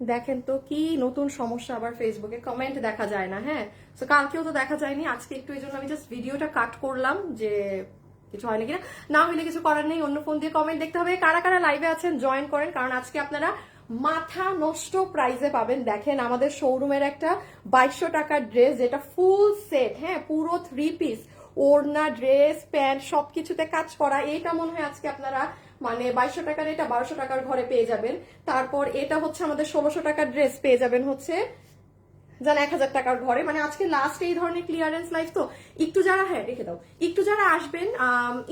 দেখেন তো কি নতুন সমস্যা আবার ফেসবুকে কমেন্ট দেখা যায় না হ্যাঁ? তো কালকেও তো দেখা যায়নি, আজকে একটু এই জন্য আমি জাস্ট ভিডিওটা কাট করলাম যে কিছু হয় নাকি না হইলে কিছু করার নেই, অন্য ফোন দিয়ে কমেন্ট দেখতে হবে। কারা কারা লাইভে আছেন জয়েন করেন, কারণ আজকে আপনারা মাথা নষ্ট প্রাইজে পাবেন। দেখেন আমাদের শোরুমের একটা বাইশশো টাকার ড্রেস যেটা ফুল সেট হ্যাঁ পুরো থ্রি পিস ওড়না ড্রেস প্যান্ট সবকিছুতে কাজ করা। এইটা মনে হয় আজকে আপনারা মানে বাইশশো টাকার এটা বারোশো টাকার ঘরে পেয়ে যাবেন। তারপর এটা হচ্ছে আমাদের ষোলোশো টাকার ড্রেস পেয়ে যাবেন হচ্ছে জান এক হাজার টাকার ঘরে। মানে আজকে লাস্ট এই ধরনের ক্লিয়ারেন্স লাইফ তো একটু যারা হ্যাঁ রেখে দাও। একটু যারা আসবেন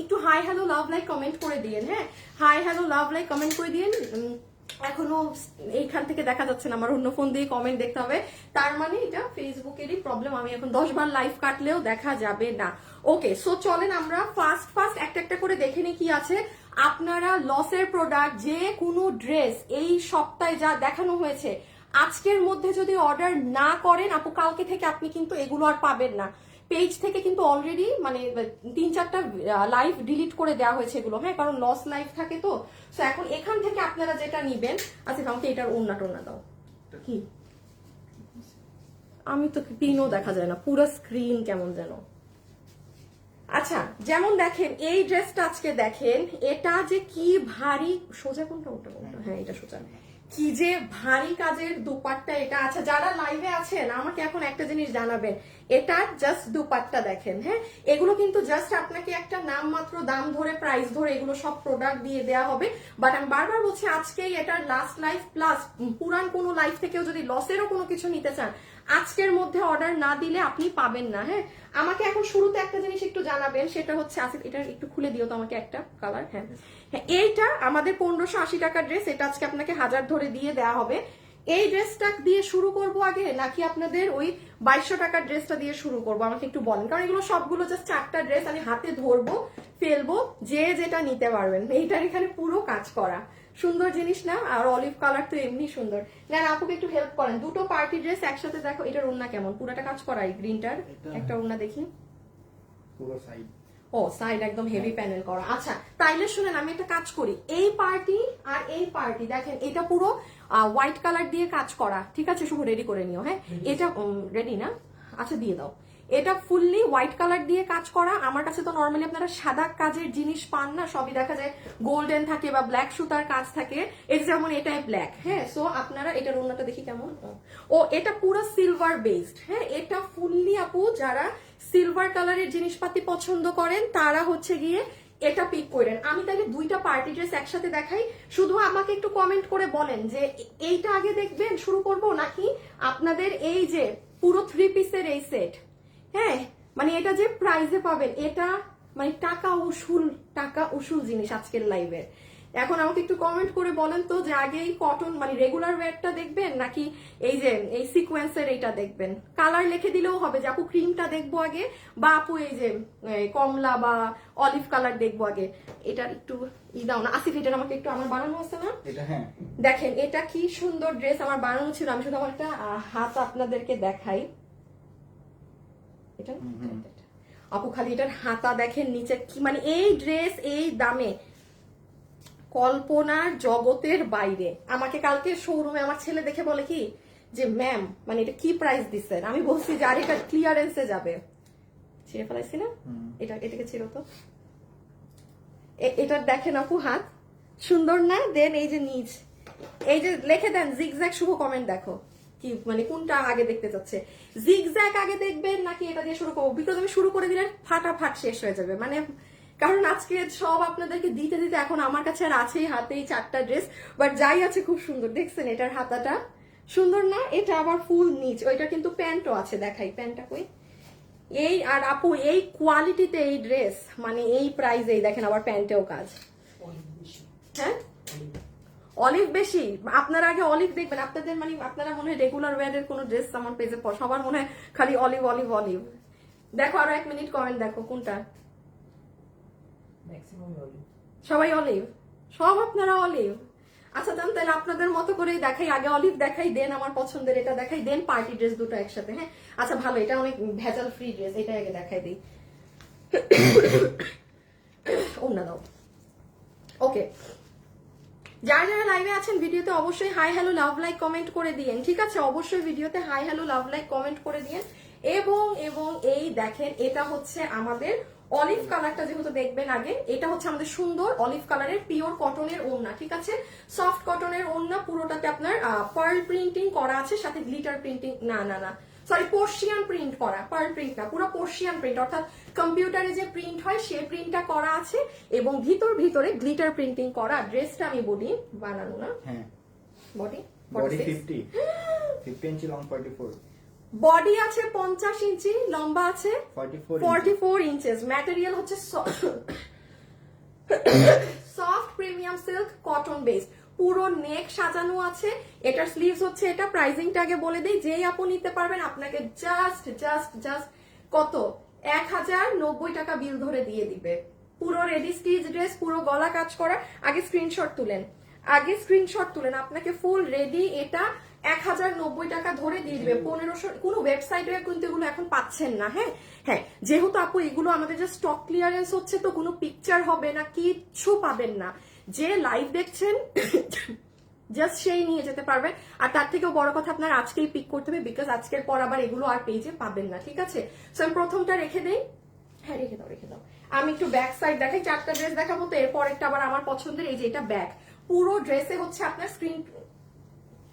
একটু hi hello love like comment করে দিয়েন হ্যাঁ। Hi hello love like comment করে দিয়েন। এখনও এইখান থেকে দেখা যাচ্ছে না, আমার অন্য ফোন দিয়ে কমেন্ট দেখতে হবে। তার মানে এটা ফেসবুকেরই প্রবলেম আমি এখন দশ বার লাইভ কাটলেও দেখা যাবে না। ওকে সো চলেন আমরা ফার্স্ট ফার্স্ট একটা একটা করে দেখে নিই কি আছে। আপনারা লসের প্রোডাক্ট যে কোনো ড্রেস এই সপ্তাহে যা দেখানো হয়েছে, আজকের মধ্যে যদি অর্ডার না করেন, আপু, কালকে থেকে আপনি কিন্তু এগুলো আর পাবেন না। পেজ থেকে কিন্তু অলরেডি মানে তিন চারটা লাইভ ডিলিট করে দেওয়া হয়েছে এগুলো। হ্যাঁ কারণ লস লাইভ থাকে তো। তো এখন এখান থেকে আপনারা যেটা নিবেন আচ্ছা আমাকে এটার ওন্না টোনা দাও। কি? আমি তো পিনও দেখা যায় না, পুরো স্ক্রিন কেমন যেন। আচ্ছা যেমন দেখেন, এই ড্রেসটা আজকে দেখেন, এটা যে কি ভারী, সোজা কোনটা, ওটা হ্যাঁ এটা সোজা। কি যে ভারী কাজের দুপাট্টা এটা। আচ্ছা যারা লাইভে আছেন, আমাকে এখন একটা জিনিস জানাবেন। এটা জাস্ট দুপাট্টা দেখেন হ্যাঁ? এগুলো কিন্তু জাস্ট আপনাকে একটা নাম মাত্র দাম ধরে প্রাইস ধরে এগুলো সব প্রোডাক্ট দিয়ে দেওয়া হবে। বাট আমি বারবার বলছি, আজকেই এটার লাস্ট লাইফ প্লাস পুরান কোনো লাইফ থেকেও যদি লসেরও কোনো কিছু নিতে চান, আজকের মধ্যে অর্ডার না দিলে আপনি পাবেন না হ্যাঁ? আমাকে এখন শুরুতে একটা জিনিস একটু জানাবেন, সেটা হচ্ছে আসিফ, এটা একটু খুলে দিও তো আমাকে একটা কালার হ্যাঁ। হ্যাঁ এইটা আমাদের পনেরোশো আশি টাকার ড্রেস এটা আজকে আপনাকে হাজার ধরে দিয়ে দেওয়া হবে। এই ড্রেসটা দিয়ে শুরু করব আগে, নাকি আপনাদের ওই বাইশশো টাকার ড্রেসটা দিয়ে শুরু করব? আমাকে একটু বলেন, কারণ এগুলো সবগুলো জাস্ট চারটা ড্রেস আমি হাতে ধরবো, ফেলব, যে যেটা নিতে পারবেন। এইটার এখানে পুরো কাজ করা। সুন্দর জিনিস না আর অলিভ কালার তো এমনি সুন্দর। না আপুকে একটু হেল্প করেন। দুটো পার্টি ড্রেস একসাথে দেখো এটার ওড়না কেমন? পুরাটা কাজ করা এই গ্রিনটার একটা ওড়না দেখি। পুরো সাইড ও সাইড একদম হেভি প্যানেল করা। আচ্ছা তাইলে শুনেন আমি একটা কাজ করি। এই পার্টি আর এই পার্টি দেখেন এটা পুরো হোয়াইট কালার দিয়ে কাজ করা। ঠিক আছে শুভ রেডি করে নিও হ্যাঁ? এটা রেডি না? আচ্ছা দিয়ে দাও। এটা ফুললি হোয়াইট কালার দিয়ে কাজ করা। আমার কাছে তো নর্মালি আপনারা সাদা কাজের জিনিস পান না, সবই দেখা যায় গোল্ডেন থাকে বা ব্ল্যাক সুতার কাজ থাকে। যে যেমন এটাই ব্ল্যাক হ্যাঁ? সো আপনারা এটার ওনাটা দেখি কেমন? ও, এটা পুরো সিলভার বেসড হ্যাঁ? এটা ফুললি আপু, যারা সিলভার কালারের জিনিসপাতি পছন্দ করেন, তারা হচ্ছে গিয়ে এটা পিক করেন আমি তাহলে দুইটা পার্টি ড্রেস একসাথে দেখাই। শুধু আমাকে একটু কমেন্ট করে বলেন যে, এইটা আগে দেখবেন, শুরু করব? নাকি আপনাদের এই যে পুরো থ্রি পিসের এই সেট হ্যাঁ মানে এটা যে প্রাইজে পাবেন এটা মানে টাকা উসুল টাকা উসুল জিনিস আজকের লাইভের এখন আমাকে একটু কমেন্ট করে বলেন তো যে আগে এই কটন মানে রেগুলার ওয়্যারটা দেখবেন নাকি এই যে এই সিকোয়েন্সের এইটা দেখবেন? কালার লিখে দিলেও হবে যে আপু ক্রিমটা দেখব আগে বা আপু এই যে কমলা বা অলিভ কালার দেখব আগে। এটা একটু ই দাও না। আসিফ এটার আমাকে একটু আমার বানানো আছে না? এটা হ্যাঁ। দেখেন এটা কি সুন্দর ড্রেস আমার বানানো ছিল। আমি শুধু আমার একটা হাত আপনাদেরকে দেখাই। এটা। আপু খালি এটার হাতা দেখেন নিচে কি মানে এই ড্রেস এই দামে। কল্পনার জগতের বাইরে। আমাকে কালকে শোরুমে আমার ছেলে দেখে বলে কি যে ম্যাম মানে এটা কি প্রাইস দিচ্ছেন? আমি বলছি যে আর এটা ক্লিয়ারেন্সে যাবে। ছিঁড়ে ফেলাইছি না। এটা এটাকে ছিল তো। এ- এটার দেখেন আপু হাত। সুন্দর না? দেন এই যে নিচ। এই যে লিখে দেন জিগজ্যাগ শুভ কমেন্ট দেখো। কি মানে কোনটা আগে দেখতে চাচ্ছে? জিগজ্যাগ আগে দেখবেন নাকি এটা দিয়ে শুরু করব? বিকজ আমি শুরু করে দিলে ফাটাফাট শেষ হয়ে যাবে। মানে কারণ আজকে সব আপনাদেরকে দিতে দিতে এখন আমার কাছে আর আছেই হাতেই চারটা ড্রেস বাট যাই আছে খুব সুন্দর। দেখছেন এটার হাতাটা? সুন্দর না? এটা আবার ফুল নিচ। ওইটা কিন্তু প্যান্টও আছে দেখাই। প্যান্টটা কই? এই আর আপু এই কোয়ালিটিতে এই ড্রেস মানে এই প্রাইসেই দেখেন আবার প্যান্টেও কাজ। হ্যাঁ? অলিভ বেশি আপনারা আগে অলিভ দেখবেন আপনাদের মানে আপনারা মনে হয় রেগুলার ওয়ারের কোনো ড্রেস আমার পেজে সবার মনে হয় খালি অলিভ অলিভ অলিভ। দেখো আরও এক মিনিট কমেন্ট দেখো কোনটা? সবাই অলিভ? সব আপনারা অলিভ? আচ্ছা জান তাহলে আপনাদের মতো করেই দেখাই আগে অলিভ দেখাই দেন আমার পছন্দের এটা দেখাই দেন পার্টি ড্রেস দুটো একসাথে হ্যাঁ? আচ্ছা ভালো এটা অনেক ভেজাল ফ্রি ড্রেস এটা আগে দেখাই দিই। অন্য দাও। ওকে যারা যারা লাইভে আছেন, ভিডিওতে অবশ্যই hi hello love like comment করে দিয়েন, ঠিক আছে? অবশ্যই ভিডিওতে hi hello love like comment করে দিয়েন। এবং এবং এই দেখেন, এটা হচ্ছে আমাদের অলিভ কালারটা যেহেতু দেখবেন আগে, এটা হচ্ছে আমাদের সুন্দর অলিভ কালারের পিওর কটনের ওড়না, ঠিক আছে? সফট কটনের ওড়না, পুরোটাতে আপনার পার্ল প্রিন্টিং করা আছে, সাথে গ্লিটার প্রিন্টিং না না না। সরি পোর্শিয়ান প্রিন্ট করা পার্ল প্রিন্ট না পুরো পোর্শিয়ান প্রিন্ট অর্থাৎ কম্পিউটারে যে প্রিন্ট হয় সেই প্রিন্টটা করা আছে এবং ভিতর ভিতরে গ্লিটার প্রিন্টিং করা ড্রেসটা আমি বলি বানানো না। হ্যাঁ। Body inch long four body আছে পঞ্চাশ ইঞ্চি লম্বা আছে ফর্টি ফোর ইঞ্চেস ম্যাটেরিয়াল হচ্ছে soft premium silk cotton base পুরো নেক সাজানো আছে। এটার স্লিভস হচ্ছে, এটা প্রাইসিংটা আগে বলে দিই, যেই আপু নিতে পারবেন আপনাকে জাস্ট জাস্ট জাস্ট কত? এক হাজার নব্বই টাকা বিল ধরে দিয়ে দিবে। পুরো রেডি স্টিচ ড্রেস পুরো গলা কাজ করা। আগে স্ক্রিনশট তুলেন। আগে স্ক্রিনশট তুলেন। আপনাকে ফুল রেডি এটা এক হাজার নব্বই টাকা ধরে দিয়ে দিবে। পনেরোশো, কোনো ওয়েবসাইটে কিন্তু এগুলো এখন পাচ্ছেন না হ্যাঁ? হ্যাঁ যেহেতু আপু এগুলো আমাদের যে স্টক ক্লিয়ারেন্স হচ্ছে তো কোনো পিকচার হবে না, কিচ্ছু পাবেন না। যে লাইভ দেখছেন জাস্ট সেই নিয়ে যেতে পারবেন আর তার থেকেও বড় কথা আপনার আজকেই পিক করতে হবে বিকজ আজকের পর আবার এগুলো আর পেজে পাবেন না, ঠিক আছে? সো আমি প্রথমটা রেখে দেই। হ্যাঁ রেখে দাও রেখে দাও। আমি একটু ব্যাক সাইড দেখাই, চারটা ড্রেস দেখাবো, তো এরপর একটা আবার আমার পছন্দের, এই যে এটা ব্যাক পুরো ড্রেসে হচ্ছে আপনার স্ক্রিন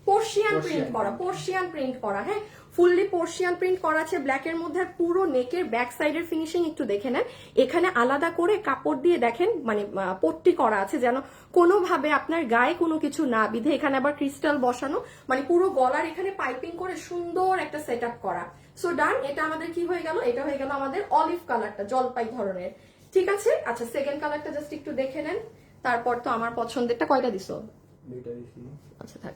পোর্শিয়ান প্রিন্ট করা পোর্শিয়ান প্রিন্ট করা হ্যাঁ? ফুললি পোর্শিয়ান প্রিন্ট করা আছে ব্ল্যাক এর মধ্যে পুরো নেকের ব্যাক সাইডের ফিনিশিং একটু দেখে নেন। এখানে আলাদা করে কাপড় দিয়ে দেখেন মানে পট্টি করা আছে যেন কোনোভাবে আপনার গায়ে কোনো কিছু না বিধে। এখানে আবার ক্রিস্টাল বসানো মানে পুরো গলার এখানে পাইপিং করে সুন্দর একটা সেট করা। সো ডান এটা আমাদের কি হয়ে গেল? এটা হয়ে গেল আমাদের অলিভ কালারটা জলপাই ধরনের। ঠিক আছে? আচ্ছা সেকেন্ড কালারটা জাস্ট একটু দেখে নেন। তারপর তো আমার পছন্দেরটা কয়টা দিছো? দুইটা আচ্ছা থাক।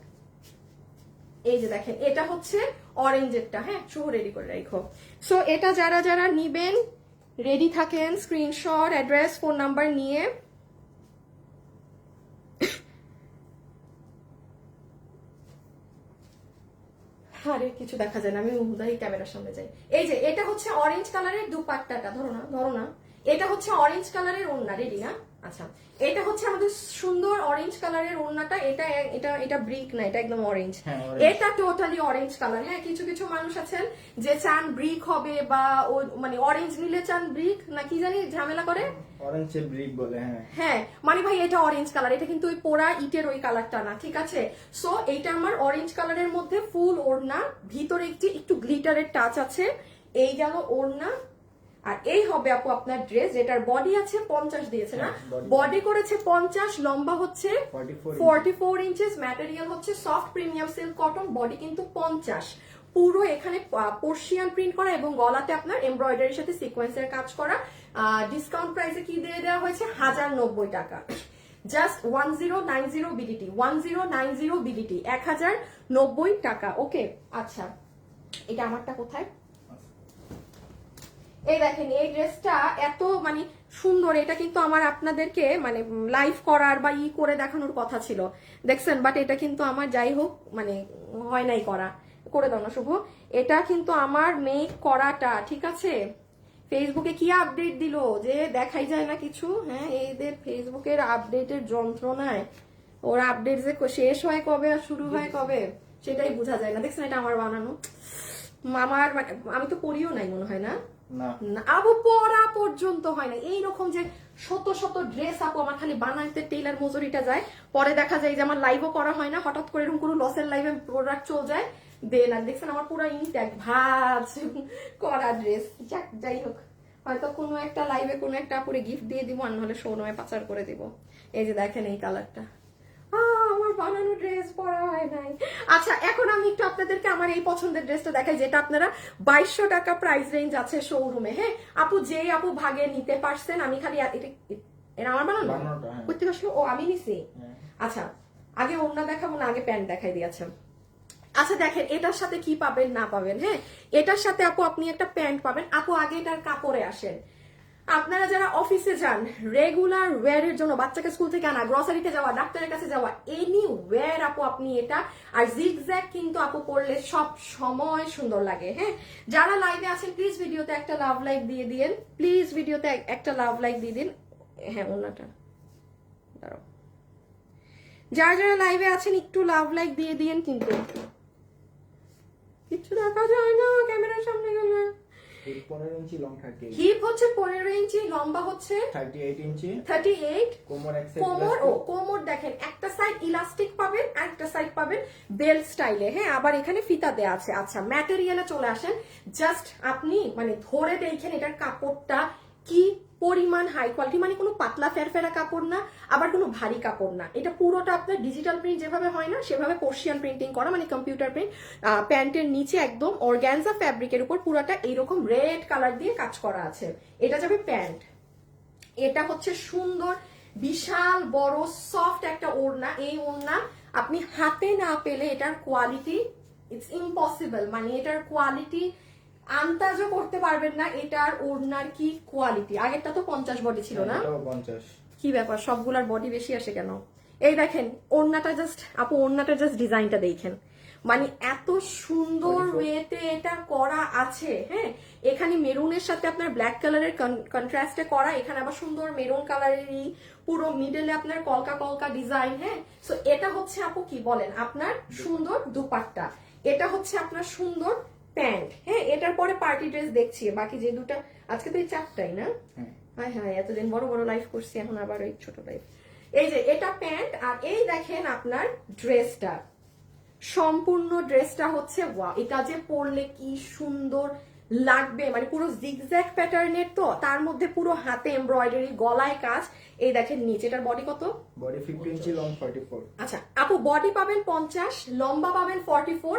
এই যে দেখেন, এটা হচ্ছে অরেঞ্জেরটা হ্যাঁ শুভ রেডি করে রাখো। সো এটা যারা যারা নিবেন রেডি থাকেন স্ক্রিনশট অ্যাড্রেস ফোন নাম্বার নিয়ে। আরে, কিছু দেখা যায় না, আমি উদাই ক্যামেরার সামনে যাই। এই যে, এটা হচ্ছে অরেঞ্জ কালারের দুপাট্টাটা, ধরো না ধরো না। এটা হচ্ছে অরেঞ্জ কালারের ওড়না রেডি না? আচ্ছা এটা হচ্ছে আমাদের সুন্দর অরেঞ্জ কালারের ওড়নাটা। এটা এটা এটা ব্রিক না এটা একদম অরেঞ্জ হ্যাঁ, এটা টোটালি অরেঞ্জ কালার হ্যাঁ কিছু কিছু মানুষ আছেন যে চান ব্রিক হবে বা ও মানে অরেঞ্জ নিলে চান ব্রিক না কি জানি ঝামেলা করে? অরেঞ্জ ব্রিক বলে হ্যাঁ। হ্যাঁ মানে ভাই এটা অরেঞ্জ কালার এটা কিন্তু ওই পোড়া ইটের ওই কালারটা না ঠিক আছে? সো এইটা আমার অরেঞ্জ কালারের মধ্যে ফুল ওড়না। ভিতরে একটি একটু গ্লিটারের টাচ আছে। এই গেল ওড়না। আর এই হবে আপু আপনার ড্রেস যেটার বডি আছে পঞ্চাশ দিয়েছে না? হ্যাঁ, বডি করেছে পঞ্চাশ লম্বা হচ্ছে forty four forty four inches material হচ্ছে soft premium silk cotton body কিন্তু পঞ্চাশ। পুরো এখানে পোর্শিয়ান প্রিন্ট করা এবং গলাতে আপনার এমব্রয়ডারির সাথে সিকোয়েন্সের কাজ করা। ডিসকাউন্ট প্রাইসে কি দিয়ে দেওয়া হয়েছে? হাজার নব্বই টাকা। Just one zero nine zero BDT one zero nine zero BDT এক হাজার নব্বই টাকা। ওকে আচ্ছা এটা আমারটা কোথায়? এই দেখেন, এই ড্রেসটা এত মানে সুন্দর, এটা কিন্তু আমার আপনাদেরকে মানে লাইভ করার বা ই করে দেখানোর কথা ছিল। দেখছেন? বাট এটা কিন্তু আমার যাই হোক মানে হয় নাই করা। করে দাও না, শুভ। এটা কিন্তু আমার মেক করাটা, ঠিক আছে? ফেসবুকে কি আপডেট দিল? যে দেখাই যায় না কিছু? হ্যাঁ এদের ফেসবুকের আপডেটের যন্ত্রণায়। ওর আপডেট যে শেষ হয় কবে আর শুরু হয় কবে, সেটাই বোঝা যায় না। দেখছেন, এটা আমার বানানো। আমার মানে আমি তো পড়িও নাই, মনে হয়, না? আবু পরা পর্যন্ত হয় না। এইরকম যে শত শত ড্রেস আপু আমার খালি বানাইতে টেইলার মজুরিটা যায়, পরে দেখা যায় যে আমার লাইভও করা হয় না, হঠাৎ করে এরকম কোনো লসের লাইভে প্রোডাক্ট চলে যায়, দেন আর দেখছেন আমার পুরো ইনট্যাক্ট ভাজ করা ড্রেস যাক, যাই হোক। হয়তো কোনো একটা লাইভে কোনো একটা আপুরে গিফট দিয়ে দিব, আর নাহলে শোনমে পাচার করে দিব। এই যে দেখেন এই কালারটা বানানো ড্রেস পরা হয় নাই। আচ্ছা এখন আমি একটু আপনাদেরকে আমার এই পছন্দের ড্রেসটা দেখাই যেটা আপনারা বাইশশো টাকা প্রাইস রেঞ্জ আছে শোরুমে হ্যাঁ? আপু যে আপু ভাগে নিতে পারছেন আমি খালি এটা এটা আমার বানানো? বানানোটা, হ্যাঁ। ও আমি নিছি। হ্যাঁ। আচ্ছা আগে ওড়না দেখাবো না আগে প্যান্ট দেখাই দিয়েছে। আচ্ছা দেখেন এটার সাথে কি পাবেন না পাবেন হ্যাঁ? এটার সাথে আপু আপনি একটা প্যান্ট পাবেন। আপু আগে এটার কাপড়ে আসেন। আপনারা যারা অফিসে যান রেগুলার ওয়্যারের জন্য বাচ্চাকে স্কুল থেকে আনা গ্রসারিতে যাওয়া, ডাক্তারের কাছে যাওয়া এনি ওয়্যার আপু আপনি এটা, আর জিগজ্যাগ কিন্তু আপু পড়লে সব সময় সুন্দর লাগে হ্যাঁ? যারা লাইভে আছেন প্লিজ ভিডিওতে একটা লাভ লাইক দিয়ে দিন প্লিজ ভিডিওতে একটা লাভ লাইক দিয়ে দিন। হ্যাঁ ওনাটা। যারা যারা লাইভে আছেন, একটু লাভ লাইক দিয়ে দিয়েন কিন্তু। কিচ্ছু দেখা যায় না, ক্যামেরার সামনে গেলে। পনেরো ইঞ্চি লং থার্টি হিপ হচ্ছে পনেরো ইঞ্চি লম্বা হচ্ছে thirty eight inch thirty eight কোমর কোমর ও কোমর দেখেন একটা সাইড ইলাস্টিক পাবেন আর একটা সাইড পাবেন বেল স্টাইলে হ্যাঁ আবার এখানে ফিতা দেয়া আছে। আচ্ছা ম্যাটেরিয়ালে চলে আসেন। জাস্ট আপনি মানে ধরে দেখেন এটার কাপড়টা কি পরিমাণ হাই কোয়ালিটি মানে কোনো পাতলা ফেরফেরা কাপড় না, আবার কোনো ভারী কাপড় না। এটা পুরোটা আপনার ডিজিটাল প্রিন্ট যেভাবে হয় না, সেভাবে পোর্শিয়ান প্রিন্টিং করা মানে কম্পিউটার প্রিন্ট প্যান্টের নিচে একদম অর্গ্যানজা ফ্যাব্রিকের উপর পুরোটা এইরকম রেড কালার দিয়ে কাজ করা আছে। এটা যাবে প্যান্ট। এটা হচ্ছে সুন্দর, বিশাল, বড় সফট একটা ওড়না। এই ওড়না আপনি হাতে না পেলে এটার কোয়ালিটি ইটস ইম্পসিবল মানে এটার কোয়ালিটি আন্দাজও করতে পারবেন না এটার ওড়নার কি কোয়ালিটি আগেরটা তো পঞ্চাশ বডি ছিল না? পঞ্চাশ। কি ব্যাপার সবগুলার বডি বেশি আসে কেন? এই দেখেন ওড়নাটা জাস্ট আপু ওড়নাটা জাস্ট ডিজাইনটা দেখেন। মানে এত সুন্দর ওয়েতে এটা করা আছে হ্যাঁ? এখানে মেরুনের সাথে আপনার ব্ল্যাক কালারের কন্ট্রাস্টে করা এখানে আবার সুন্দর মেরুন কালারেরই পুরো মিডলে আপনার কলকা কলকা ডিজাইন হ্যাঁ? সো এটা হচ্ছে আপু কি বলেন? আপনার সুন্দর দুপাট্টা। এটা হচ্ছে আপনার সুন্দর প্যান্ট হ্যাঁ এটার পরে পার্টি ড্রেস দেখছি বাকি যে দুটা আজকে তো এই চারটাই না? হ্যাঁ। হায় এতদিন বড় বড় লাইফ করছি এখন আবার ওই ছোট লাইফ এই যে এটা প্যান্ট আর এই দেখেন আপনার ড্রেসটা সম্পূর্ণ ড্রেসটা হচ্ছে ওয়া এটা যে পরলে কি সুন্দর লাগবে মানে পুরো জিগজ্যাক প্যাটার্নের তো তার মধ্যে পুরো হাতে এমব্রয়ডারি গলায় কাজ। এই দেখেন নিচেটার বডি কত? Body fifty inch long forty four আচ্ছা আপু বডি পাবেন পঞ্চাশ লম্বা পাবেন ফর্টি ফোর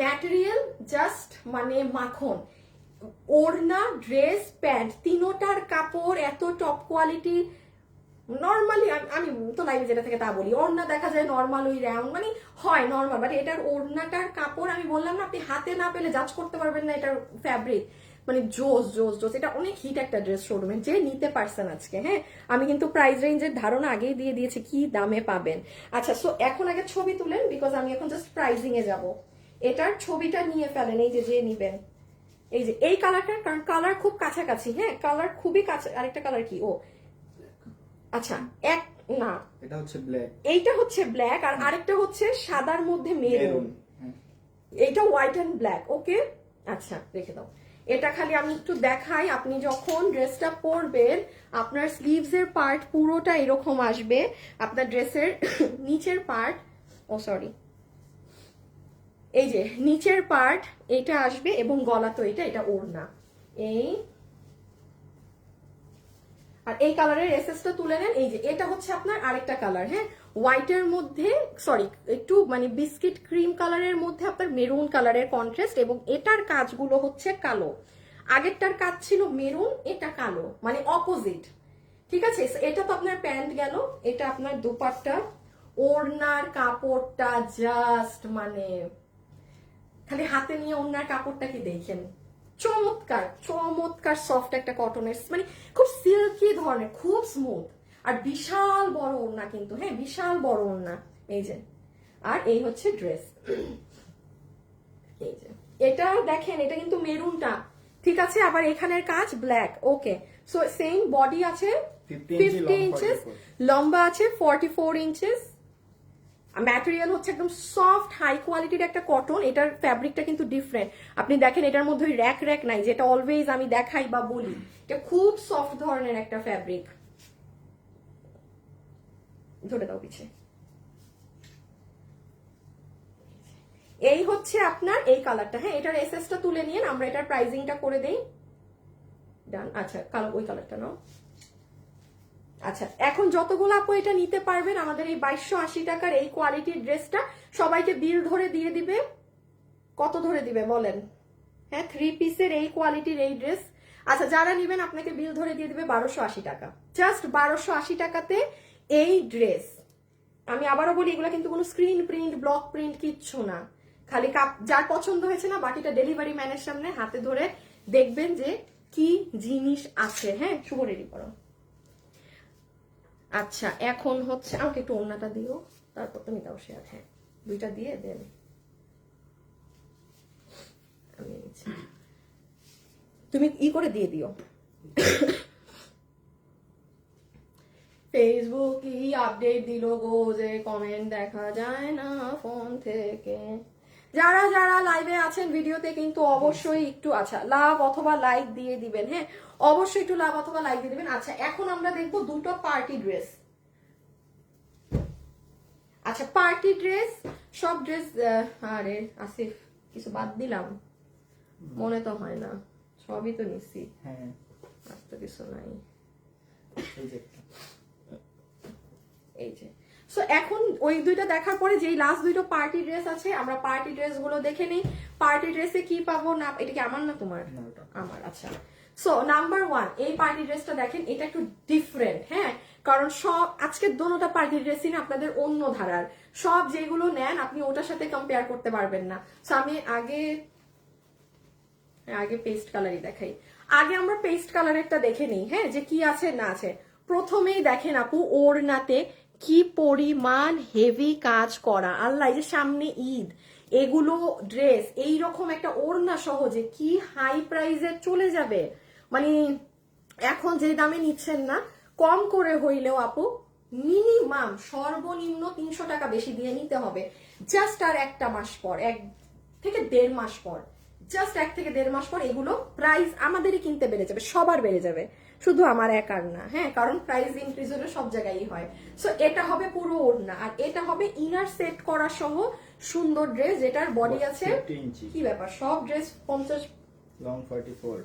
ম্যাটেরিয়াল জাস্ট মানে মাখন ওড়না ড্রেস প্যান্ট তিনোটার কাপড় এত টপ কোয়ালিটি নর্মালি আমি তো লাইভে যেটা থেকে তা বলি। ওড়না দেখা যায় নর্মাল ওই রাউন্ড মানে হয় নর্মাল বাট এটার ওড়নাটার কাপড় আমি বললাম না, আপনি হাতে না পেলে জাজ করতে পারবেন না এটার ফ্যাব্রিক মানে জোস জোস জোস এটা অনেক হিট একটা ড্রেস শোরুমে যে নিতে পারছেন আজকে হ্যাঁ? আমি কিন্তু প্রাইস রেঞ্জের ধারণা আগেই দিয়ে দিয়েছি কি দামে পাবেন। আচ্ছা সো এখন আগে ছবি তুলেন বিকজ আমি এখন জাস্ট প্রাইজিং এ যাব। এটার ছবিটা নিয়ে ফেলেন, এই যে যে নিবেন। এই যে, এই কালারটা কারণ কালার খুব কাছাকাছি হ্যাঁ? কালার খুবই কাছে, আরেকটা কালার কি? ও আচ্ছা এক না। এটা হচ্ছে ব্ল্যাক এইটা হচ্ছে ব্ল্যাক আর আরেকটা হচ্ছে সাদার মধ্যে মেরুন হ্যাঁ। এইটা হোয়াইট অ্যান্ড ব্ল্যাক ওকে আচ্ছা রেখে দাও। এটা খালি আমি একটু দেখাই আপনি যখন ড্রেসটা পরবেন আপনার স্লিভস এর পার্ট পুরোটা এরকম আসবে। আপনার ড্রেসের নিচের পার্ট ও সরি এই যে নিচের পার্ট এটা আসবে এবং গলা তো এটা এটা ওড়না। এই আর এই কালারের এসএসটা তুলে নেন। এই যে, এটা হচ্ছে আপনার আরেকটা কালার হ্যাঁ? হোয়াইটের মধ্যে সরি একটু মানে বিস্কিট ক্রিম কালারের মধ্যে আপনার মেরুন কালারের কন্ট্রাস্ট এবং এটার কাজগুলো হচ্ছে কালো। আগেরটার কাজ ছিল মেরুন এটা কালো মানে অপোজিট ঠিক আছে? এটা তো আপনার প্যান্ট গেল, এটা আপনার দুপাট্টা। ওড়নার কাপড়টা জাস্ট মানে খালি হাতে নিয়ে ওনার কাপড়টা কি দেখেন? চমৎকার চমৎকার সফট একটা কটনের মানে খুব সিল্কি ধরনের খুব স্মুথ আর বিশাল বড় ওড়না কিন্তু হ্যাঁ বিশাল বড় ওড়না। এই যে আর এই হচ্ছে ড্রেস এই যে এটা দেখেন এটা কিন্তু মেরুনটা। ঠিক আছে আবার এখানের কাজ black okay so same body আছে ফিফটি ইঞ্চেস লম্বা আছে ফর্টি ফোর ইঞ্চেস ম্যাটেরিয়াল হচ্ছে একদম সফট হাই কোয়ালিটির একটা কটন এটার ফ্যাব্রিকটা কিন্তু ডিফারেন্ট আপনি দেখেন, এটার মধ্যে ওই র্যাক র্যাক নাই, যেটা অলওয়েজ আমি দেখাই বা বলি, এটা খুব সফট ধরনের একটা ফ্যাব্রিক ধরে দাও পিছে। এই হচ্ছে আপনার, এই কালারটা হ্যাঁ এটার এসএসটা তুলে নিয়ে আমরা এটার প্রাইজিংটা করে দেই। ডান আচ্ছা কালো ওই কালারটা নাও। আচ্ছা এখন যতগুলো আপু এটা নিতে পারবেন, আমাদের এই বাইশশো আশি টাকার এই কোয়ালিটির ড্রেসটা সবাইকে বিল ধরে দিয়ে দিবে। কত ধরে দিবে বলেন? হ্যাঁ থ্রি পিসের এই কোয়ালিটির এই ড্রেস আচ্ছা যারা নেবেন আপনাকে বিল ধরে দিয়ে দিবে বারোশো আশি টাকা। জাস্ট বারোশো আশি টাকাতে এই ড্রেস আমি আবারও বলি, এগুলো কিন্তু কোনো স্ক্রিন প্রিন্ট ব্লক প্রিন্ট কিচ্ছু না। খালি কাপ, যার পছন্দ হয়েছে না, বাকিটা ডেলিভারি ম্যানের সামনে হাতে ধরে দেখবেন যে কি জিনিস আছে। হ্যাঁ শুভ রেডি করো। আচ্ছা এখন হচ্ছে, আমাকে একটু ওড়নাটা দিও। তারপর তুমি দাও শেয়ার হ্যাঁ। দুইটা দিয়ে দেন তুমি ই করে দিয়ে দিও। ফেসবুক কি আপডেট দিল গো যে কমেন্ট দেখা যায় না ফোন থেকে। যারা যারা লাইভে আছেন ভিডিওতে কিন্তু অবশ্যই একটু আচ্ছা লাভ অথবা লাইক দিয়ে দিবেন হ্যাঁ? অবশ্যই একটু লাভ অথবা লাইক দিয়ে দিবেন। আচ্ছা এখন আমরা দেখব দুটো পার্টি ড্রেস আচ্ছা পার্টি ড্রেস সব ড্রেস আরে আসিফ কিছু বাদ দিলাম। মনে তো হয় না। সবই তো নিচ্ছি হ্যাঁ। আর তো কিছু নাই এই যে একটা। এই যে সো এখন ওই দুইটা দেখার পরে যেই লাস্ট দুইটো পার্টি ড্রেস আছে আমরা পার্টি ড্রেসগুলো দেখে নিই। পার্টি ড্রেসে কি পাবো না এটা কি আমার না তোমার? আমার। আচ্ছা। সো নাম্বার ওয়ান এই পার্টি ড্রেসটা দেখেন এটা একটু ডিফারেন্ট হ্যাঁ? কারণ সব আজকে দোনোটা পার্টি ড্রেসই না আপনাদের অন্য ধারার। সব যেগুলো নেন আপনি ওটার সাথে কম্পেয়ার করতে পারবেন না। সো আমি আগে হ্যাঁ, আগে পেস্ট কালারই দেখাই। আগে আমরা পেস্ট কালারেরটা দেখে নিই হ্যাঁ? যে কি আছে না আছে। প্রথমেই দেখেন আপু ওড়নাতে কি পরিমাণ হেভি কাজ করা। আল্লাহ যে সামনে ঈদ, এগুলো ড্রেস এই রকম একটা ওড়না সহজে কি হাই প্রাইসে চলে যাবে। মানে এখন যে দামে নিচ্ছেন না, কম করে হইলেও আপু মিনিমাম সর্বনিম্ন তিনশো টাকা বেশি দিয়ে নিতে হবে। জাস্ট আর একটা মাস পর, এক থেকে দেড় মাস পর। জাস্ট এক থেকে দেড় মাস পর এগুলো প্রাইস আমাদেরই কিনতে বেড়ে যাবে সবার বেড়ে যাবে। শুধু আমার একার না হ্যাঁ কারণ প্রাইস ইনক্রিজ হলে সব জায়গায় হয়। সো এটা হবে পুরো ওড়না আর এটা হবে ইনার সেট করা সহ সুন্দর ড্রেস যেটার বডি আছে কি ব্যাপার? সব ড্রেস পঞ্চাশ লং 44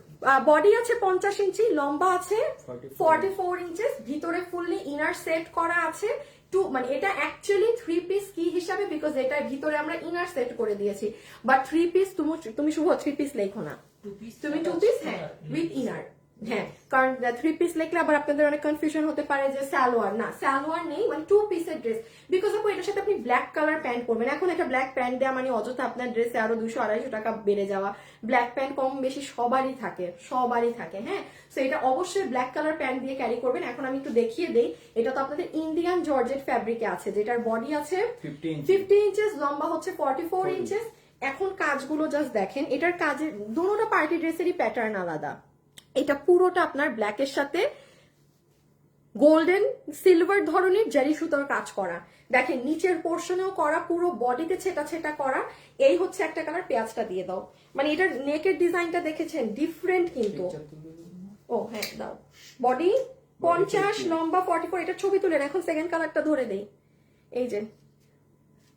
বডি আছে পঞ্চাশ ইঞ্চি লম্বা আছে 44 ফর্টি ফোর ইঞ্চেস ভিতরে ফুললি ইনার সেট করা আছে। টু মানে এটা অ্যাকচুয়ালি থ্রি পিস কি হিসাবে? বিকজ এটার ভিতরে আমরা ইনার সেট করে দিয়েছি। বাট থ্রি পিস তুমি তুমি শুভ থ্রি পিস লেখো না। তুমি টু পিস হ্যাঁ উইথ ইনার হ্যাঁ কারণ থ্রি পিস লিখলে আবার আপনাদের অনেক কনফিউশন হতে পারে যে সালোয়ার না সালোয়ার নেই মানে টু পিসের ড্রেস বিকজ আপু এটার সাথে আপনি ব্ল্যাক কালার প্যান্ট পরবেন। এখন একটা ব্ল্যাক প্যান্ট দেওয়া মানে অযথা আপনার ড্রেসে আরও দুশো আড়াইশো টাকা বেড়ে যাওয়া। ব্ল্যাক প্যান্ট কম বেশি সবারই থাকে সবারই থাকে হ্যাঁ? সো এটা অবশ্যই ব্ল্যাক কালার প্যান্ট দিয়ে ক্যারি করবেন। এখন আমি একটু দেখিয়ে দেই। এটা তো আপনাদের ইন্ডিয়ান জর্জেট ফ্যাব্রিকে আছে যেটার বডি আছে ফিফটি ইঞ্চেস লম্বা হচ্ছে ফর্টি ফোর ইঞ্চেস এখন কাজগুলো জাস্ট দেখেন এটার কাজের দুটোটা পার্টি ড্রেসেরই প্যাটার্ন আলাদা। এটা পুরোটা আপনার ব্ল্যাকের সাথে গোল্ডেন সিলভার ধরনের জারি সুতোর কাজ করা। দেখেন নিচের পোর্শনেও করা পুরো বডিতে ছেটা ছেটা করা। এই হচ্ছে একটা কালার পেঁয়াজটা দিয়ে দাও। মানে এটার নেকের ডিজাইনটা দেখেছেন? ডিফারেন্ট কিন্তু। তুলে? ও হ্যাঁ দাও। বডি পঞ্চাশ লম্বা ফর্টি ফোর এটা ছবি তুলেন এখন সেকেন্ড কালারটা ধরে দেই এই যে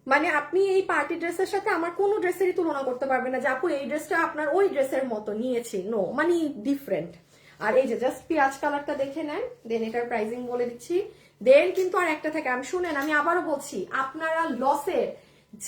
মানে আপনি এই পার্টি ড্রেসের সাথে আমার কোনো ড্রেসেরই তুলনা করতে পারবেন না যে আপু, এই ড্রেসটা আপনার ওই ড্রেসের মতো নিয়েছি। নো মানে ডিফারেন্ট আর এই যে জাস্ট পেঁয়াজ কালারটা দেখে নেন দেন এটার প্রাইসিং বলে দিচ্ছি। দেন কিন্তু আর একটা থাকে, আমি শুনেন, আমি আবারও বলছি, আপনারা লসের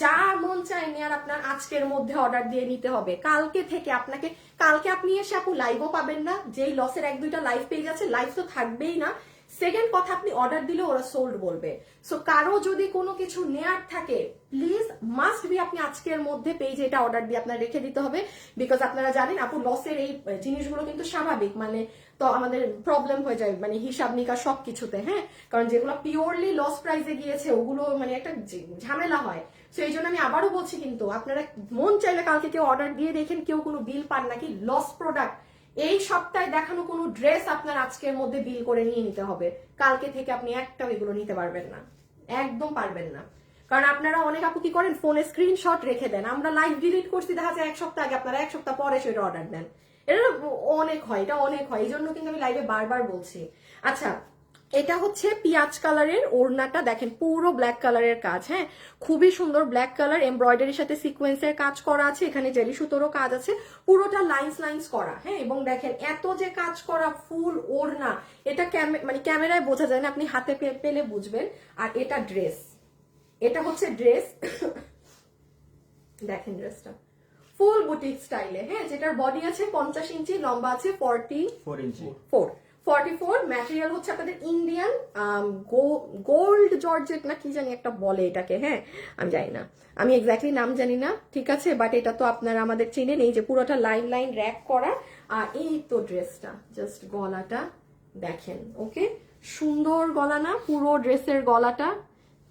যা মন চায় নিয়ে আর আপনার আজকের মধ্যে অর্ডার দিয়ে নিতে হবে। কালকে থেকে আপনাকে, কালকে আপনি এসে আপু লাইভও পাবেন না। যেই লসের এক দুইটা লাইভ পেজ আছে লাইভ তো থাকবেই না। সেকেন্ড কথা আপনি অর্ডার দিলে ওরা সোল্ড বলবে। সো কারও যদি কোনো কিছু নেয়ার থাকে প্লিজ মাস্ট বি আপনি আজকের মধ্যে পেজে এটা অর্ডার দিয়ে আপনার রেখে দিতে হবে। বিকজ আপনারা জানেন, আপু লসের এই জিনিসগুলো কিন্তু স্বাভাবিক। মানে তো আমাদের প্রবলেম হয়ে যায় মানে হিসাব নিকাশ সব কিছুতে হ্যাঁ? কারণ যেগুলো পিওরলি লস প্রাইসে গিয়েছে, ওগুলো মানে একটা ঝামেলা হয়। সো এই জন্য আমি আবারও বলছি কিন্তু, আপনারা মন চাইলে কালকে কেউ অর্ডার দিয়ে দেখেন, কেউ কোনো বিল পান নাকি লস প্রোডাক্ট এই সপ্তাহে দেখানো কোনো ড্রেস আপনার আজকের মধ্যে বিল করে নিয়ে নিতে হবে। কালকে থেকে আপনি একটাও এগুলো নিতে পারবেন না। একদম পারবেন না। কারণ আপনারা অনেক আপু কি করেন? ফোনে স্ক্রিনশট রেখে দেন। আমরা লাইভ ডিলিট করছি, দেখা যায় এক সপ্তাহ আগে আপনারা এক সপ্তাহ পরে সেটা অর্ডার দেন এটা অনেক হয়, এটা অনেক হয়। এই জন্য কিন্তু আমি লাইভে বারবার বলছি। আচ্ছা এটা হচ্ছে পিয়াজ কালারের ওড়নাটা দেখেন পুরো ব্ল্যাক কালারের কাজ হ্যাঁ? খুবই সুন্দর ব্ল্যাক কালার এমব্রয়ডারির সাথে সিকোয়েন্সের কাজ করা আছে এখানে জেলি সুতোরও কাজ আছে পুরোটা লাইন্স লাইন্স করা হ্যাঁ? এবং দেখেন এত যে কাজ করা ফুল ওড়না এটা মানে ক্যামেরায় বোঝা যায় না আপনি হাতে পেলে বুঝবেন আর এটা ড্রেস এটা হচ্ছে ড্রেস দেখেন ড্রেসটা ফুল বুটিক স্টাইলে হ্যাঁ? যেটার বডি আছে পঞ্চাশ ইঞ্চি লম্বা আছে forty 4 inch. Four forty four material হচ্ছে আপনাদের ইন্ডিয়ান গোল্ড জর্জেট না কি জানি একটা বলে এটাকে হ্যাঁ? আমি জানি না। আমি এক্স্যাক্টলি নাম জানি না, ঠিক আছে? বাট এটা তো আপনারা আমাদের চেনেন এই যে পুরোটা লাইন লাইন র্যাক করা। আর এই তো ড্রেসটা জাস্ট গলাটা দেখেন ওকে সুন্দর গলা না, পুরো ড্রেসের গলাটা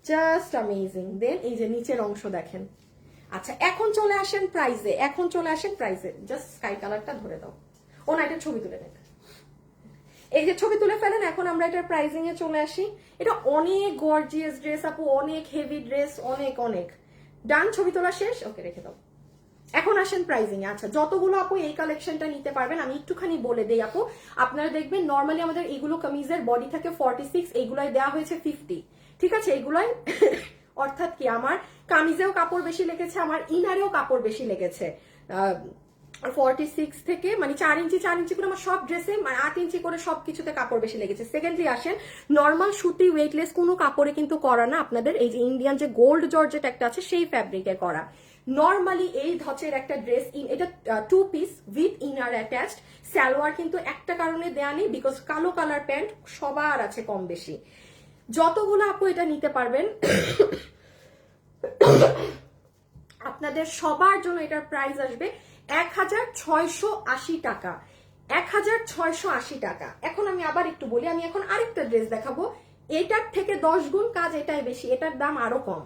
জাস্ট অ্যামেজিং দেন এই যে নিচের অংশ দেখেন। আচ্ছা এখন চলে আসেন প্রাইজে এখন চলে আসেন প্রাইজে জাস্ট স্কাই কালারটা ধরে দাও। ও না, এটা ছবি তুলে নেন। এই যে ছবি তুলে ফেলেন, এখন আমরা এটার প্রাইজিং এ চলে আসি। এটা অনেক গর্জিয়াস ড্রেস আপু, অনেক হেভি ড্রেস অনেক অনেক। ডান ছবি তোলা শেষ? ওকে রেখে দাও। এখন আসেন প্রাইজিং আচ্ছা যতগুলো আপু এই কালেকশনটা নিতে পারবেন, আমি একটুখানি বলে দেই, আপু। আপনারা দেখবেন নর্মালি আমাদের এইগুলো কামিজের বডি থাকে ফর্টি সিক্স এইগুলাই দেওয়া হয়েছে ফিফটি ঠিক আছে এইগুলাই অর্থাৎ কি, আমার কামিজেও কাপড় বেশি লেগেছে, আমার ইনারেও কাপড় বেশি লেগেছে। ফর্টি সিক্স থেকে মানে চার ইঞ্চি চার ইঞ্চি করে আমার সব ড্রেসে মানে আট ইঞ্চি করে সব কিছুতে কাপড় বেশি লেগেছে। সেকেন্ডলি আসেন নর্মাল সুতি ওয়েটলেস কোনো কাপড়ে কিন্তু করা না। আপনাদের এই যে ইন্ডিয়ান যে গোল্ড জর্জেট একটা আছে, সেই ফ্যাব্রিকে করা। নর্মালি এই ধচের একটা ড্রেস এটা two piece with inner attached salwar কিন্তু একটা কারণে দেয়া নেই বিকজ কালো কালার প্যান্ট সবার আছে কম বেশি। যতগুলো আপু এটা নিতে পারবেন, আপনাদের সবার জন্য এটার প্রাইস আসবে এক হাজার ছয়শো আশি টাকা। এক হাজার ছয়শো আশি টাকা। এখন আমি আবার একটু বলি, আমি এখন আরেকটা ড্রেস দেখাবো। এটার থেকে দশ গুণ কাজ এটাই বেশি, এটার দাম আরও কম।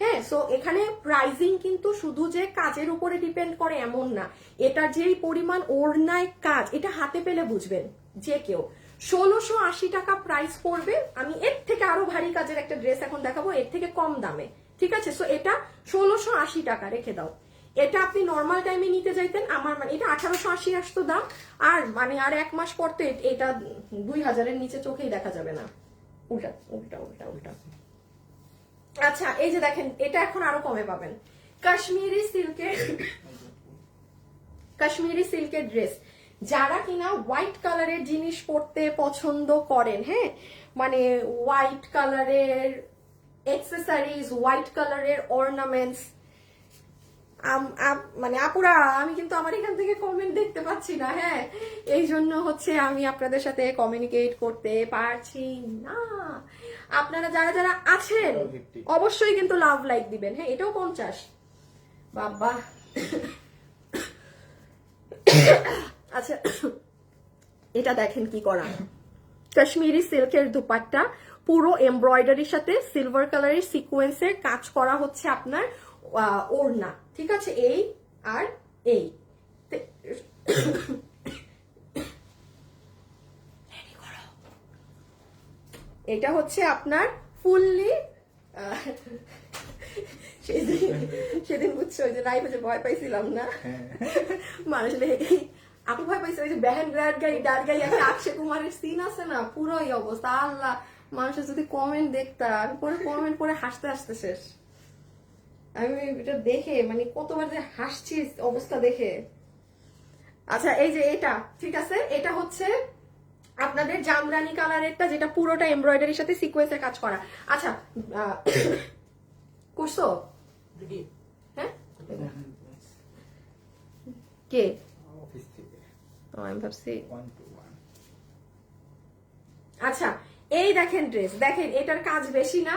হ্যাঁ সো এখানে প্রাইজিং কিন্তু শুধু যে কাজের উপরে ডিপেন্ড করে এমন না, এটার যেই পরিমাণ ওড়নায় কাজ, এটা হাতে পেলে বুঝবেন যে কেউ। ষোলোশো আশি টাকা প্রাইস পড়বে, আমি এর থেকে আরও ভারী কাজের একটা ড্রেস এখন দেখাবো, এর থেকে কম দামে। ঠিক আছে সো এটা ষোলোশো আশি টাকা, রেখে দাও। এটা আপনি নর্মাল টাইমে নিতে চাইতেন, আমার মানে এটা আঠারোশো আশি আসতো দাম, আর মানে আর এক মাস পর তো এটা দুই হাজারের নিচে চোখেই দেখা যাবে না। উল্টা উল্টা উল্টা উল্টা। আচ্ছা এই যে দেখেন, এটা এখন আরও কমে পাবেন। কাশ্মীরি সিল্কের কাশ্মীরি সিল্কের ড্রেস। যারা কিনা হোয়াইট কালারের জিনিস পরতে পছন্দ করেন হ্যাঁ? মানে হোয়াইট কালারের এক্সেসারিজ হোয়াইট কালারের অর্নামেন্টস মানে আপুরা আমি কিন্তু আমার এখান থেকে কমেন্ট দেখতে পাচ্ছি না হ্যাঁ। এই জন্য হচ্ছে আমি আপনাদের সাথে কমিউনিকেট করতে পারছি না। আপনারা যারা যারা আছেন অবশ্যই কিন্তু লাভ লাইক দিবেন হ্যাঁ এটাও পঞ্চাশ। বাবা। আচ্ছা এটা দেখেন কি করা। কাশ্মীরি সিল্কের দুপাট্টা পুরো এমব্রয়ডারির সাথে সিলভার কালারের সিকোয়েন্সের কাজ করা হচ্ছে আপনার ওড়না। ঠিক আছে এই আর এই। এটা হচ্ছে আপনার ফুললি সেদিন সেদিন বুঝছ ওই যে লাইফে যে ভয় পাইছিলাম না? মানুষ আপু ভয় পাইছে ওই যে বেহেন গ্রাড গাই ডার গাই একটা অক্ষয় কুমারের সিন আছে না? পুরো অবস্থা আল্লাহ। মানুষের যদি কমেন্ট দেখতা আমি পরে কমেন্ট পরে হাসতে হাসতে শেষ। আমি এটা দেখে মানে কতবার যে হাসছি অবস্থা দেখে। আচ্ছা এই যে এটা ঠিক আছে? এটা হচ্ছে আপনাদের জামরানি কালারেরটা যেটা পুরোটা এমব্রয়ডারির সাথে সিকোয়েন্সের কাজ করা। আচ্ছা করছ? হ্যাঁ? কে? আমি ভাবছি ওয়ান আচ্ছা এই দেখেন ড্রেস দেখেন এটার কাজ বেশি না।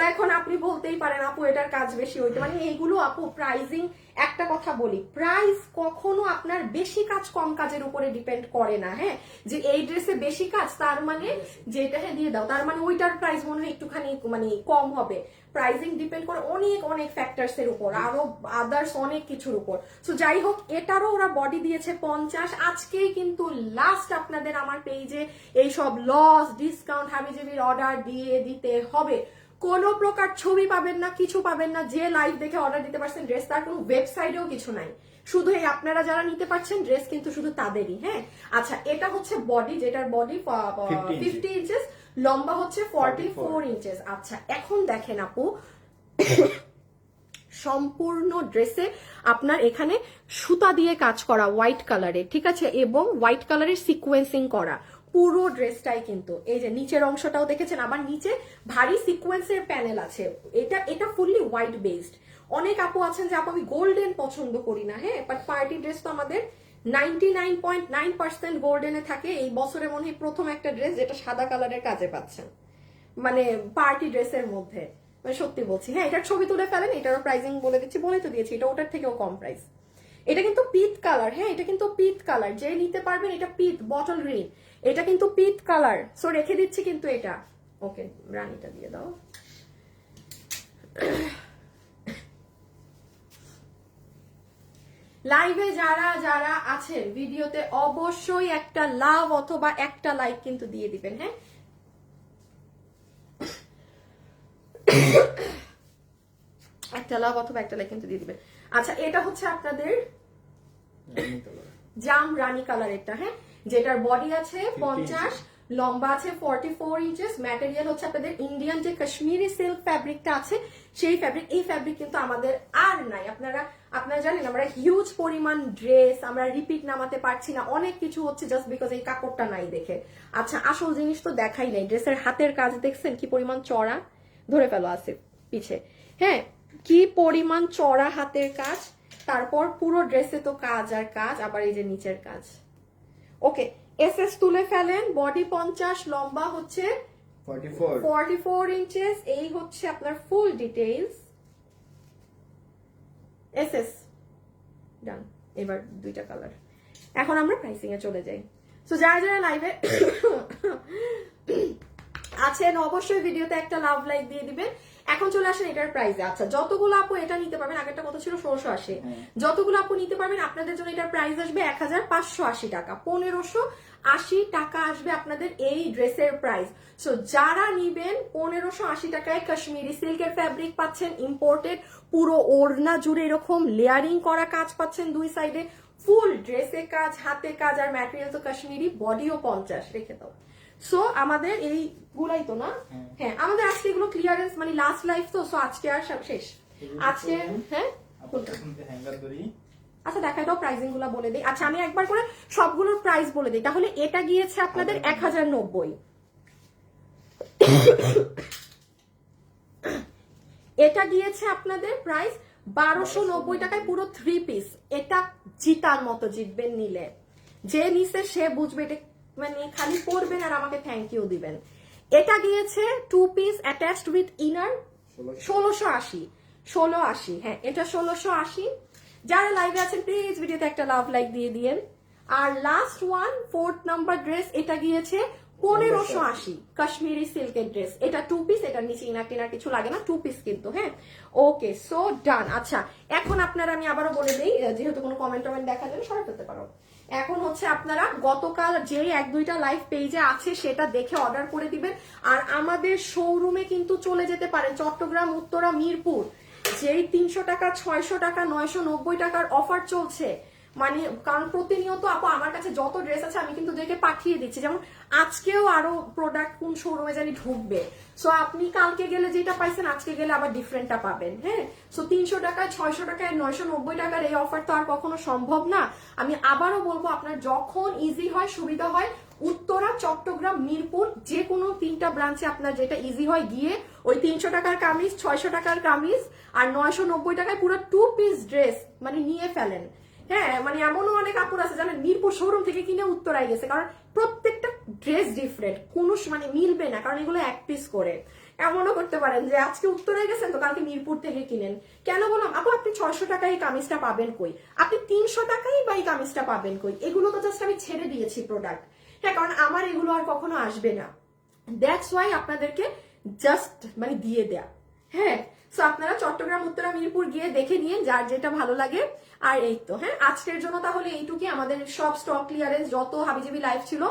তো এখন আপনি বলতেই পারেন, আপু, এটার কাজ বেশি হইতে মানে এইগুলো আপু প্রাইজিং একটা কথা বলি। প্রাইস কখনো আপনার বেশি কাজ কম কাজের উপরে ডিপেন্ড করে না হ্যাঁ? যে এই ড্রেসে বেশি কাজ, তার মানে যেটা হ্যাঁ দিয়ে দাও। তার মানে ওইটার প্রাইস মনে হয় একটুখানি মানে কম হবে। প্রাইজিং ডিপেন্ড করে অনেক অনেক ফ্যাক্টরস এর উপর, আরও আদার্স অনেক কিছুর উপর। তো যাই হোক, এটারও ওরা বডি দিয়েছে পঞ্চাশ। আজকেই কিন্তু লাস্ট আপনাদের আমার পেজে এইসব লস ডিসকাউন্ট হাবিজাবির অর্ডার দিয়ে দিতে হবে। কোনো প্রকার ছবি পাবেন না কিছু পাবেন না যে লাইভ দেখে অর্ডার দিতে পারছেন ড্রেস তার কোনো ওয়েবসাইটেও কিছু নাই। শুধু এই আপনারা যারা নিতে পারছেন ড্রেস কিন্তু শুধু তাদেরই হ্যাঁ? আচ্ছা এটা হচ্ছে বডি যেটার বডি ফিফটি ইঞ্চেস লম্বা হচ্ছে ফর্টি ফোর ইঞ্চেস আচ্ছা এখন দেখেন আপু সম্পূর্ণ ড্রেসে আপনার এখানে সুতা দিয়ে কাজ করা হোয়াইট কালারের ঠিক আছে? এবং হোয়াইট কালারের সিকোয়েন্সিং করা। পুরো ড্রেসটাই কিন্তু, এই যে নিচের অংশটাও দেখেছেন, আবার নিচে ভারী সিকোয়েন্সের প্যানেল আছে। এটা এটা ফুললি হোয়াইট বেসড অনেক আপু আছেন যে, আপু, আমি গোল্ডেন পছন্দ করি না। হ্যাঁ বাট পার্টি ড্রেস তো আমাদের ninety nine point nine percent গোল্ডেনে থাকে। এই বছরে মনে হয় প্রথম একটা ড্রেস যেটা সাদা কালারের কাজে পাচ্ছেন। মানে পার্টি ড্রেসের মধ্যে। মানে সত্যি বলছি। হ্যাঁ এটার ছবি তুলে ফেলেন, এটারও প্রাইসিং বলে দিচ্ছি বলে তো দিয়েছি, এটা ওটার থেকেও কম প্রাইস এটা কিন্তু পিত কালার হ্যাঁ এটা কিন্তু পিত কালার যে নিতে পারবেন, এটা পিত বটল গ্রিন এটা কিন্তু পিত কালার। সো রেখে দিচ্ছি কিন্তু এটা। ওকে রানিটা দিয়ে দাও। লাইভে যারা যারা আছেন ভিডিওতে অবশ্যই একটা লাভ অথবা একটা লাইক কিন্তু দিয়ে দিবেন হ্যাঁ? একটা লাভ অথবা একটা লাইক কিন্তু দিয়ে দিবেন। আচ্ছা এটা হচ্ছে আপনাদের জাম রানী কালার এটা হ্যাঁ? যেটার বডি আছে পঞ্চাশ লম্বা আছে ফর্টি ফোর ইঞ্চেস ম্যাটেরিয়াল হচ্ছে আপনাদের ইন্ডিয়ান যে কাশ্মীরি সিল্ক ফ্যাব্রিকটা আছে সেই ফ্যাব্রিক এই ফ্যাব্রিক কিন্তু আমাদের আর নাই। আপনারা আপনারা জানেন আমরা হিউজ পরিমাণ ড্রেস আমরা রিপিট নামাতে পারছি না। অনেক কিছু হচ্ছে জাস্ট বিকজ এই কাপড়টা নাই দেখে। আচ্ছা আসল জিনিস তো দেখাই নাই। ড্রেসের হাতের কাজ দেখছেন? কি পরিমাণ চড়া? ধরে ফেলো আছে পিছে। হ্যাঁ কি পরিমাণ চড়া হাতের কাজ? তারপর পুরো ড্রেসে তো কাজ আর কাজ আবার এই যে নিচের কাজ। ওকে এস এস তুলে ফেলেন বডি পঞ্চাশ লম্বা হচ্ছে ফর্টি ফোর ইঞ্চেস এই হচ্ছে আপনার ফুল ডিটেইলস এস এস ডান এবার দুইটা কালার এখন আমরা প্রাইসিং এ চলে যাই। সো যারা যারা লাইভে আছেন অবশ্যই ভিডিওতে একটা লাভ লাইক দিয়ে দিবেন। এখন চলে আসেন এটার প্রাইসে আচ্ছা যতগুলো আপু এটা নিতে পারবেন আগেরটা কত ছিল? ষোলোশো আশি। যতগুলো আপু নিতে পারবেন আপনাদের জন্য এটার প্রাইস আসবে এক হাজার পাঁচশো আশি টাকা। পনেরোশো আশি টাকা আসবে আপনাদের এই ড্রেসের প্রাইস সো যারা নিবেন পনেরোশো আশি টাকায় কাশ্মীরি সিল্কের ফ্যাব্রিক পাচ্ছেন ইম্পোর্টেড পুরো ওড়না জুড়ে এরকম লেয়ারিং করা কাজ পাচ্ছেন দুই সাইডে ফুল ড্রেসে কাজ হাতে কাজ আর ম্যাটেরিয়াল তো কাশ্মীরি বডিও পঞ্চাশ রেখে দাও। সো আমাদের এই গুলাই তো না? হ্যাঁ। হ্যাঁ আমাদের আজকে এগুলো ক্লিয়ারেন্স মানে লাস্ট লাইফ তো সো আজকে আর সব শেষ। আজকে হ্যাঁ? আচ্ছা দেখা দাও প্রাইসিংগুলো বলে দিই। আচ্ছা আমি একবার করে সবগুলোর প্রাইস বলে দিই। তাহলে এটা গিয়েছে আপনাদের এক হাজার নব্বই। এটা গিয়েছে আপনাদের প্রাইস বারোশো নব্বই টাকায় পুরো থ্রি পিস এটা জিতার মতো জিতবেন নিলে। যে নিছে সে বুঝবে এটা মানে খালি পরবেন আর আমাকে থ্যাংক ইউ দিবেন। এটা গিয়েছে two piece attached with inner ষোলোশো আশি। ষোলো আশি হ্যাঁ এটা ষোলোশো আশি। যারা লাইভে আছেন প্লিজ ভিডিওতে একটা লাভ লাইক দিয়ে দিয়েন। আর last one fourth number dress এটা গিয়েছে পনেরোশো আশি। কাশ্মীরি সিল্কের ড্রেস এটা টু পিস এটার নিচে ইনার টিনার কিছু লাগে না টু পিস কিন্তু হ্যাঁ। ওকে সো ডান আচ্ছা এখন আপনারা আমি আবারও বলে দিই যেহেতু কোনো কমেন্ট টমেন্ট দেখা যাবে সরাই ফেলতে পারো। এখন হচ্ছে আপনারা গতকাল যে এক দুইটা লাইভ পেজে আছে সেটা দেখে অর্ডার করে দিবেন। আর আমাদের শোরুমে কিন্তু চলে যেতে পারেন চট্টগ্রাম, উত্তরা, মিরপুর। যেই তিনশো টাকা, ছয়শো টাকা, নয়শো নব্বই টাকার অফার চলছে মানে কারণ প্রতিনিয়ত আপু আমার কাছে যত ড্রেস আছে আমি কিন্তু দেখে পাঠিয়ে দিচ্ছি। যেমন আজকেও আরও প্রোডাক্ট কোন শোরুমে জানি ঢুকবে। সো আপনি কালকে গেলে যেটা পাইছেন, আজকে গেলে আবার ডিফারেন্টটা পাবেন হ্যাঁ? সো তিনশো টাকায় ছয়শো টাকায় নয়শো নব্বই টাকার এই অফার তো আর কখনো সম্ভব না। আমি আবারও বলব, আপনার যখন ইজি হয়, সুবিধা হয়, উত্তরা, চট্টগ্রাম, মিরপুর যে কোনো তিনটা ব্রাঞ্চে আপনার যেটা ইজি হয়, গিয়ে ওই তিনশো টাকার কামিজ, ছয়শো টাকার কামিজ, আর নয়শো নব্বই টাকায় পুরো টু পিস ড্রেস মানে নিয়ে ফেলেন। হ্যাঁ মানে এমনও অনেক কাপড় আছে জানেন মিরপুর শোরুম থেকে কিনে উত্তরায় গেছে, কারণ প্রত্যেকটা ড্রেস ডিফারেন্ট কোনো মানে মিলবে না, কারণ এগুলো এক পিস করে। এমনও করতে পারেন যে আজকে উত্তরায় গেছেন তো কালকে মিরপুর থেকে কিনেন। কেন বললাম, আপু, আপনি ছয়শো টাকায় এই কামিজটা পাবেন কই? আপনি তিনশো টাকায় বা এই কামিজটা পাবেন কই? এগুলো তো জাস্ট আমি ছেড়ে দিয়েছি প্রোডাক্ট হ্যাঁ কারণ আমার এগুলো আর কখনো আসবে না। দ্যাটস ওয়াই আপনাদেরকে জাস্ট মানে দিয়ে দেয়া। হ্যাঁ সো আপনারা চট্টগ্রাম, উত্তরা, মিরপুর গিয়ে দেখে নিয়ে যার যেটা ভালো লাগে আর এই তো হ্যাঁ? আজকের জন্য তাহলে এইটুকুই। আমাদের সব স্টক ক্লিয়ারেন্স যত হাবিজাবি লাইভ ছিল,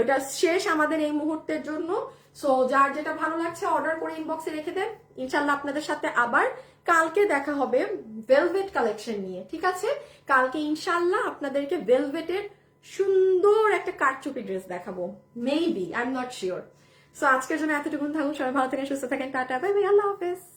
ওটা শেষ আমাদের এই মুহূর্তের জন্য। সো যার যেটা ভালো লাগছে অর্ডার করে ইনবক্সে রেখে দেন। ইনশাল্লাহ আপনাদের সাথে আবার কালকে দেখা হবে ভেলভেট কালেকশন নিয়ে, ঠিক আছে? কালকে ইনশাল্লাহ আপনাদেরকে ভেলভেটের সুন্দর একটা কারচুপি ড্রেস দেখাবো। Maybe I am not sure so আজকের জন্য এতটুকুন থাকুন। সবাই ভালো থাকেন, সুস্থ থাকেন। টাটা বাই বাই আল্লাহ হাফেজ।